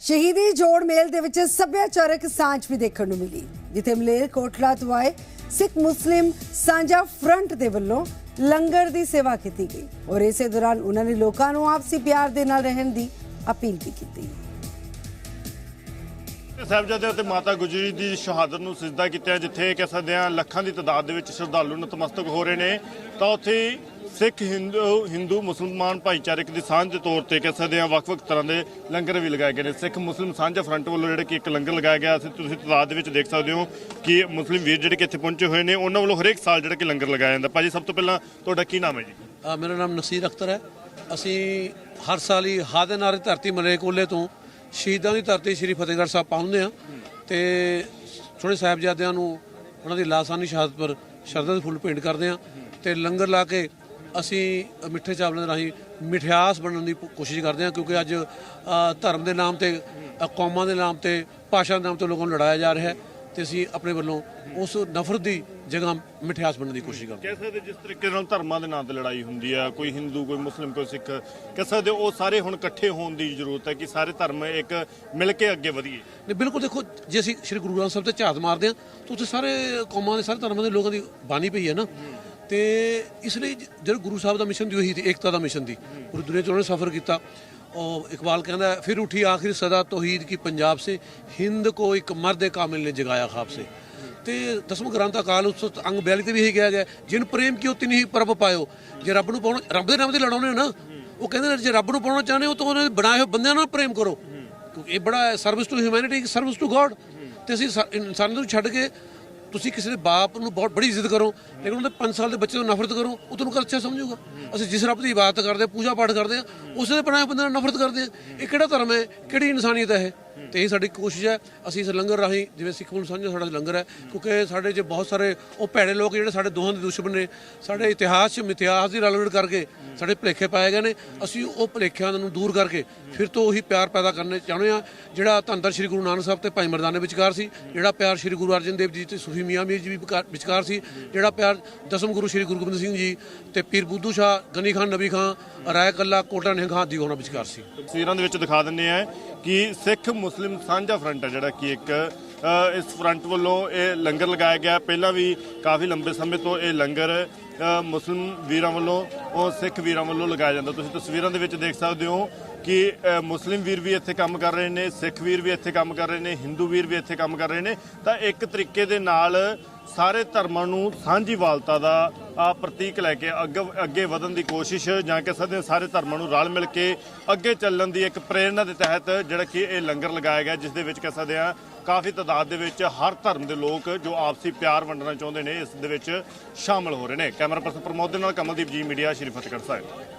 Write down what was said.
ਸ਼ਹੀਦੀ ਜੋੜ ਮੇਲ ਦੇ ਵਿੱਚ ਸੱਭਿਆਚਾਰਕ ਸਾਂਝ ਵੀ ਦੇਖਣ ਨੂੰ ਮਿਲੀ, ਜਿੱਥੇ ਮਲੇਰ ਕੋਟਲਾ ਤੋਂ ਆਏ ਸਿੱਖ ਮੁਸਲਿਮ ਸਾਂਝਾ ਫਰੰਟ ਦੇ ਵੱਲੋਂ ਲੰਗਰ ਦੀ ਸੇਵਾ ਕੀਤੀ ਗਈ ਔਰ ਇਸੇ ਦੌਰਾਨ ਉਹਨਾਂ ਨੇ ਲੋਕਾਂ ਨੂੰ ਆਪਸੀ ਪਿਆਰ ਦੇ ਨਾਲ ਰਹਿਣ ਦੀ ਅਪੀਲ ਵੀ ਕੀਤੀ। ਸਾਹਿਬਜ਼ਾਦੇ ਅਤੇ ਮਾਤਾ ਗੁਜਰੀ ਦੀ ਸ਼ਹਾਦਤ ਨੂੰ ਸਿਜਦਾ ਕੀਤਾ ਜਿੱਥੇ ਕਹਿ ਸਕਦੇ ਹਾਂ ਲੱਖਾਂ ਦੀ ਤਾਦਾਦ ਦੇ ਵਿੱਚ ਸ਼ਰਧਾਲੂ ਨਤਮਸਤਕ ਹੋ ਰਹੇ ਨੇ। ਤਾਂ ਉੱਥੇ ਸਿੱਖ, ਹਿੰਦੂ ਹਿੰਦੂ, ਮੁਸਲਮਾਨ ਭਾਈਚਾਰਕ ਦੀ ਸਾਂਝ ਦੇ ਤੌਰ ਤੇ ਕਹਿ ਸਕਦੇ ਹਾਂ, ਵੱਖ-ਵੱਖ ਤਰ੍ਹਾਂ ਦੇ ਲੰਗਰ ਵੀ ਲਗਾਏ ਗਏ ਨੇ। ਸਿੱਖ, ਮੁਸਲਿਮ ਸਾਂਝਾ ਫਰੰਟ ਵੱਲੋਂ ਜਿਹੜਾ ਕਿ ਇੱਕ ਲੰਗਰ ਲਗਾਇਆ ਗਿਆ ਸੀ ਤੁਸੀਂ ਤਾਦਾਦ ਦੇ ਵਿੱਚ ਦੇਖ ਸਕਦੇ ਹੋ ਕਿ ਮੁਸਲਿਮ ਵੀਰ ਜਿਹੜੇ ਕਿ ਇੱਥੇ ਪਹੁੰਚੇ ਹੋਏ ਨੇ, ਉਹਨਾਂ ਵੱਲੋਂ ਹਰੇਕ ਸਾਲ ਜਿਹੜਾ ਕਿ ਲੰਗਰ ਲਗਾਇਆ ਜਾਂਦਾ। ਭਾਜੀ, ਸਭ ਤੋਂ ਪਹਿਲਾਂ ਤੁਹਾਡਾ ਕੀ ਨਾਮ ਹੈ ਜੀ? ਮੇਰਾ ਨਾਮ ਨਸੀਰ ਅਖਤਰ ਹੈ। ਅਸੀਂ ਹਰ ਸਾਲ ਹੀ ਹਾਦੇ ਨਾਰੇ ਧਰਤੀ ਮਲੇਕੋਲੇ ਤੋਂ ਸ਼ਹੀਦਾਂ ਦੀ ਧਰਤੀ ਸ੍ਰੀ ਫਤਿਹਗੜ੍ਹ ਸਾਹਿਬ ਪਹੁੰਚਦੇ ਆ ਤੇ ਛੋਟੇ ਸਾਹਿਬਜ਼ਾਦਿਆਂ ਨੂੰ ਉਹਨਾਂ ਦੀ ਲਾਸਾਨੀ ਸ਼ਹਾਦਤ ਪਰ ਸ਼ਰਧਾ ਦੇ ਫੁੱਲ ਭੇਂਟ ਕਰਦੇ ਆ ਤੇ ਲੰਗਰ ਲਾ ਕੇ ਅਸੀਂ ਮਿੱਠੇ ਚਾਵਲਾਂ ਦੇ ਰਾਹੀਂ ਮਿਠਿਆਸ ਬਣਨ ਦੀ ਕੋਸ਼ਿਸ਼ ਕਰਦੇ ਆ ਕਿਉਂਕਿ ਅੱਜ ਧਰਮ ਦੇ ਨਾਮ ਤੇ ਕੌਮਾਂ ਦੇ ਨਾਮ ਤੇ ਭਾਸ਼ਾ ਦੇ ਨਾਮ ਤੇ ਲੋਕਾਂ ਨੂੰ ਲੜਾਇਆ ਜਾ ਰਿਹਾ ਹੈ ਤੇ ਅਸੀਂ ਆਪਣੇ ਵੱਲੋਂ ਉਸ ਨਫ਼ਰਤ ਦੀ ਜਗ੍ਹਾ ਮਿਠਿਆਸ ਬਣਨ ਦੀ ਕੋਸ਼ਿਸ਼ ਕਰਦੇ ਹਾਂ। ਕਹਿ ਸਕਦੇ ਜਿਸ ਤਰੀਕੇ ਨਾਲ ਧਰਮਾਂ ਦੇ ਨਾਂ ਤੇ ਲੜਾਈ ਹੁੰਦੀ ਆ ਕੋਈ ਹਿੰਦੂ ਕੋਈ ਮੁਸਲਿਮ ਕੋਈ ਸਿੱਖ ਕਹਿ ਸਕਦੇ ਉਹ ਸਾਰੇ ਹੁਣ ਇਕੱਠੇ ਹੋਣ ਦੀ ਜ਼ਰੂਰਤ ਹੈ ਕਿ ਸਾਰੇ ਧਰਮ ਇੱਕ ਮਿਲ ਕੇ ਅੱਗੇ ਵਧੀਏ। ਨਹੀਂ ਬਿਲਕੁਲ ਦੇਖੋ ਜੇ ਅਸੀਂ ਸ਼੍ਰੀ ਗੁਰੂ ਗ੍ਰੰਥ ਸਾਹਿਬ ਤੇ ਝਾਤ ਮਾਰਦੇ ਹਾਂ ਤਾਂ ਉੱਥੇ ਸਾਰੇ ਕੌਮਾਂ ਦੇ ਸਾਰੇ ਧਰਮਾਂ ਦੇ ਲੋਕਾਂ ਦੀ ਬਾਣੀ ਪਈ ਹੈ ਨਾ। ਤੇ ਇਸ ਲਈ ਜ- ਗੁਰੂ ਸਾਹਿਬ ਦਾ ਮਿਸ਼ਨ ਦੀ ਉਹੀ ਸੀ ਏਕਤਾ ਦਾ ਮਿਸ਼ਨ ਦੀ ਪੂਰੀ ਦੁਨੀਆ 'ਚ ਉਹਨੇ ਸਫ਼ਰ ਕੀਤਾ। ਉਹ ਇਕਬਾਲ ਕਹਿੰਦਾ ਫਿਰ ਉਠੀ ਆਖਿਰ ਸਦਾ ਤੋਹੀਦ ਕੀ ਪੰਜਾਬ ਸੇ ਹਿੰਦ ਕੋ ਇੱਕ ਮਰਦ ਕਾਮਿਲ ਨੇ ਜਗਾਇਆ ਖਾਬ ਸੇ। ਤੇ ਦਸਮ ਗ੍ਰੰਥ ਅਕਾਲ ਉਸਤ ਅੰਗ 42 ਤੇ ਵੀ ਇਹ ਕਿਹਾ ਗਿਆ ਹੈ, ਜਿਨ ਪ੍ਰੇਮ ਕੀਓ ਤਿਨਹੀ ਪ੍ਰਭ ਪਾਇਓ। ਜੇ ਰੱਬ ਨੂੰ ਪਾਉਣਾ ਰੱਬ ਦੇ ਨਾਮ ਤੇ ਲੜਾਉਣੇ ਹੋ ਨਾ ਉਹ ਕਹਿੰਦੇ ਨੇ ਜੇ ਰੱਬ ਨੂੰ ਪਾਉਣਾ ਚਾਹੁੰਦੇ ਹੋ ਤਾਂ ਉਹਨੇ ਬਣਾਏ ਹੋਏ ਬੰਦਿਆਂ ਨਾਲ ਪ੍ਰੇਮ ਕਰੋ। ਕਿਉਂਕਿ ਇਹ ਬੜਾ service to humanity service to God ਤੇ ਅਸੀਂ ਸਾ- ਨੂੰ ਛੱਡ ਕੇ ਤੁਸੀਂ ਕਿਸੇ ਦੇ ਬਾਪ ਨੂੰ ਬਹੁਤ ਬੜੀ ਇੱਜ਼ਤ ਕਰੋ, ਲੇਕਿਨ ਉਹਦੇ 5 ਸਾਲ ਦੇ ਬੱਚੇ ਨੂੰ ਨਫ਼ਰਤ ਕਰੋ, ਉਹ ਤੁਹਾਨੂੰ ਕਰ ਅੱਛਾ ਸਮਝੂਗਾ। ਅਸੀਂ ਜਿਸ ਰੱਬ ਦੀ ਇਬਾਦਤ ਕਰਦੇ ਪੂਜਾ ਪਾਠ ਕਰਦੇ ਆ ਉਸੇ ਦੇ ਬਣਾਏ ਬੰਦੇ ਨਾਲ ਨਫ਼ਰਤ ਕਰਦੇ ਆ ਇਹ ਕਿਹੜਾ ਧਰਮ ਹੈ? ਕਿਹੜੀ ਇਨਸਾਨੀਅਤ ਹੈ ਤੇ ਇਹ ਸਾਡੀ ਕੋਸ਼ਿਸ਼ ਹੈ, ਅਸੀਂ ਇਸ ਲੰਗਰ ਰਾਹੀਂ ਜਿਵੇਂ ਸਿੱਖ ਮੁਸਲਮਾਨ ਸਾਂਝਾ ਸਾਡਾ ਲੰਗਰ ਹੈ, ਕਿਉਂਕਿ ਸਾਡੇ 'ਚ ਬਹੁਤ ਸਾਰੇ ਉਹ ਭੈੜੇ ਲੋਕ ਜਿਹੜੇ ਸਾਡੇ ਦੋਹਾਂ ਦੇ ਦੁਸ਼ਮਣ ਨੇ, ਸਾਡੇ ਇਤਿਹਾਸ 'ਚ ਮਿਥਿਹਾਸ ਦੀ ਰਲਵੜ ਕਰਕੇ ਸਾਡੇ ਭੁਲੇਖੇ ਪਾਏ ਗਏ ਨੇ, ਅਸੀਂ ਉਹ ਭੁਲੇਖਿਆਂ ਨੂੰ ਦੂਰ ਕਰਕੇ ਫਿਰ ਤੋਂ ਉਹੀ ਪਿਆਰ ਪੈਦਾ ਕਰਨੇ ਚਾਹੁੰਦੇ ਆ ਜਿਹੜਾ ਧੰਨ ਧੰਨ ਸ੍ਰੀ ਗੁਰੂ ਨਾਨਕ ਸਾਹਿਬ ਤੇ ਭਾਈ ਮਰਦਾਨੇ ਵਿਚਕਾਰ ਸੀ, ਜਿਹੜਾ ਪਿਆਰ ਸ੍ਰੀ ਗੁਰੂ ਅਰਜਨ ਦੇਵ ਜੀ ਤੇ ਸੁਖੀ ਮੀਆਂ ਮੀਰ ਜੀ ਵੀ ਵਿਚਕਾਰ ਸੀ, ਜਿਹੜਾ ਪਿਆਰ ਦਸਮ ਗੁਰੂ ਸ੍ਰੀ ਗੁਰੂ ਗੋਬਿੰਦ ਸਿੰਘ ਜੀ ਤੇ ਪੀਰ ਬੁੱਧੂ ਸ਼ਾਹ, ਗਨੀ ਖਾਨ, ਨਬੀ ਖਾਨ ਰਾਏ ਕੱਲਾ, ਕੋਟਾ ਨਿਹੰਗ ਦੀ ਹੋਣਾ ਵਿਚਕਾਰ ਸੀ। ਤਸਵੀਰਾਂ ਦੇ ਵਿੱਚ ਦਿਖਾ ਦਿੰਦੇ ਆ ਕਿ ਸਿੱਖ ਮੁਸਲਿਮ ਸਾਂਝਾ ਫਰੰਟ ਹੈ ਜਿਹੜਾ ਕਿ ਇੱਕ ਇਸ ਫਰੰਟ ਵੱਲੋਂ ਇਹ ਲੰਗਰ ਲਗਾਇਆ ਗਿਆ। ਪਹਿਲਾਂ ਵੀ ਕਾਫੀ ਲੰਬੇ ਸਮੇਂ ਤੋਂ ਇਹ ਲੰਗਰ ਮੁਸਲਿਮ ਵੀਰਾਂ ਵੱਲੋਂ, ਉਹ ਸਿੱਖ ਵੀਰਾਂ ਵੱਲੋਂ ਲਗਾਇਆ ਜਾਂਦਾ। ਤੁਸੀਂ ਤਸਵੀਰਾਂ ਦੇ ਵਿੱਚ ਦੇਖ ਸਕਦੇ ਹੋ ਕਿ ਮੁਸਲਿਮ ਵੀਰ ਵੀ ਇੱਥੇ ਕੰਮ ਕਰ ਰਹੇ ਨੇ, ਸਿੱਖ ਵੀਰ ਵੀ ਇੱਥੇ ਕੰਮ ਕਰ ਰਹੇ ਨੇ, ਹਿੰਦੂ ਵੀਰ ਵੀ ਇੱਥੇ ਕੰਮ ਕਰ ਰਹੇ ਨੇ। ਤਾਂ ਇੱਕ ਤਰੀਕੇ ਦੇ ਨਾਲ ਸਾਰੇ ਧਰਮਾਂ ਨੂੰ ਸਾਂਝੀਵਾਲਤਾ ਦਾ ਪ੍ਰਤੀਕ ਲੈ ਕੇ ਅੱਗੇ ਅੱਗੇ ਵਧਣ ਦੀ ਕੋਸ਼ਿਸ਼ ਜਾਂ ਕਿ ਸਕਦੇ ਹਾਂ ਸਾਰੇ ਧਰਮਾਂ ਨੂੰ ਰਲ ਮਿਲ ਕੇ ਅੱਗੇ ਚੱਲਣ ਦੀ ਇੱਕ ਪ੍ਰੇਰਣਾ ਦੇ ਤਹਿਤ ਜਿਹੜਾ ਕਿ ਇਹ ਲੰਗਰ ਲਗਾਇਆ ਗਿਆ, ਜਿਸ ਦੇ ਵਿੱਚ ਕਹਿ ਸਕਦੇ ਆ ਕਾਫੀ ਤਾਦਾਦ ਦੇ ਵਿੱਚ ਹਰ ਧਰਮ ਦੇ ਲੋਕ ਜੋ ਆਪਸੀ ਪਿਆਰ ਵੰਡਣਾ ਚਾਹੁੰਦੇ ਨੇ, ਇਸ ਦੇ ਵਿੱਚ ਸ਼ਾਮਲ ਹੋ ਰਹੇ ਨੇ। ਕੈਮਰਾ ਪਰਸਨ ਪ੍ਰਮੋਦ ਦੇ ਨਾਲ ਕਮਲਦੀਪ ਜੀ, ਮੀਡੀਆ, ਸ਼੍ਰੀ ਫਤਿਹਗੜ੍ਹ ਸਾਹਿਬ।